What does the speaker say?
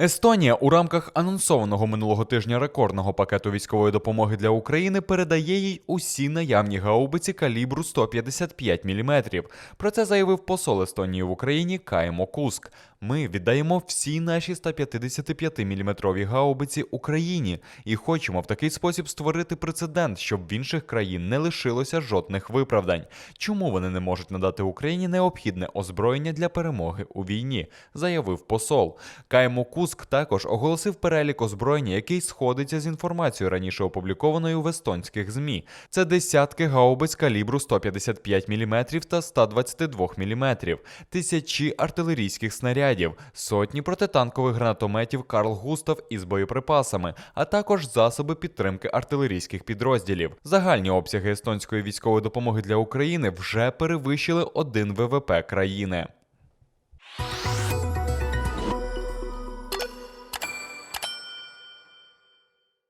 Естонія у рамках анонсованого минулого тижня рекордного пакету військової допомоги для України передає їй усі наявні гаубиці калібру 155 мм. Про це заявив посол Естонії в Україні Каймо Куск. Ми віддаємо всі наші 155 мм гаубиці Україні і хочемо в такий спосіб створити прецедент, щоб в інших країн не лишилося жодних виправдань. Чому вони не можуть надати Україні необхідне озброєння для перемоги у війні? заявив посол. Каймо Куск також оголосив перелік озброєння, який сходиться з інформацією раніше опублікованою в естонських змі. Це десятки гаубиць калібру 155 мм та 122 мм, тисячі артилерійських снарядів, сотні протитанкових гранатометів Карл Густав із боєприпасами, а також засоби підтримки артилерійських підрозділів. Загальні обсяги естонської військової допомоги для України вже перевищили 1 ВВП країни.